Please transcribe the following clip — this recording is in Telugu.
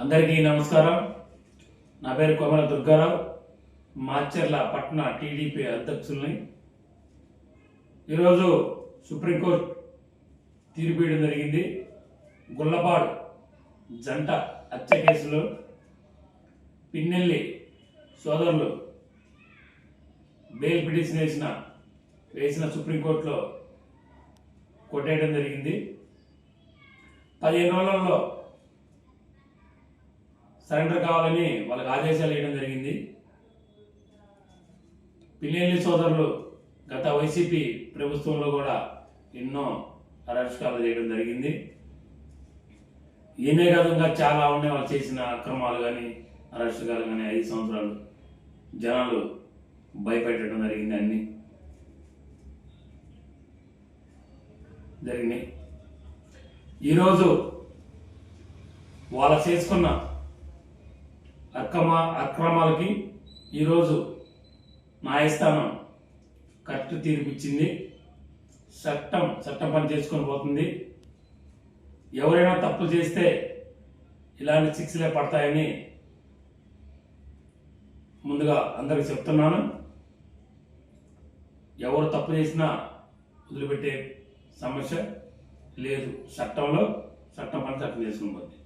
అందరికీ నమస్కారం. నా పేరు కోమల దుర్గారావు మాచర్ల పట్న టీడీపీ అధ్యక్షుల్ని. ఈరోజు సుప్రీంకోర్టు తీర్పు ఇవ్వడం జరిగింది. గుల్లపాడు జంట హత్య కేసులో పిన్నెల్లి సోదరులు బెయిల్ పిటిషన్ వేసిన వేసిన సుప్రీంకోర్టులో కొట్టేయడం జరిగింది. పదిహేను రోజులలో సరెండర్ కావాలని వాళ్ళకి ఆదేశాలు ఇవ్వడం జరిగింది. పిల్లెల్లి సోదరులు గత వైసీపీ ప్రభుత్వంలో కూడా ఎన్నో అరాచకాలు చేయడం జరిగింది. ఏనే కాదంగా చాలా ఉన్నాయి వాళ్ళు చేసిన అక్రమాలు కానీ అరాచకాలు కానీ ఐదు సంవత్సరాలు జనాలు భయపెట్టడం జరిగింది అన్ని. జరిగినాయి. ఈరోజు వాళ్ళ చేసుకున్న అక్రమ అక్రమాలకి ఈరోజు న్యాయస్థానం కరెక్ట్ తీర్పిచ్చింది. చట్టం చట్టం పని చేసుకొని పోతుంది. ఎవరైనా తప్పు చేస్తే ఇలాంటి శిక్షలే పడతాయని ముందుగా అందరికి చెప్తున్నాను. ఎవరు తప్పు చేసినా వదిలిపెట్టే సమస్య లేదు. చట్టంలో చట్టం పని చట్టం చేసుకుని పోతుంది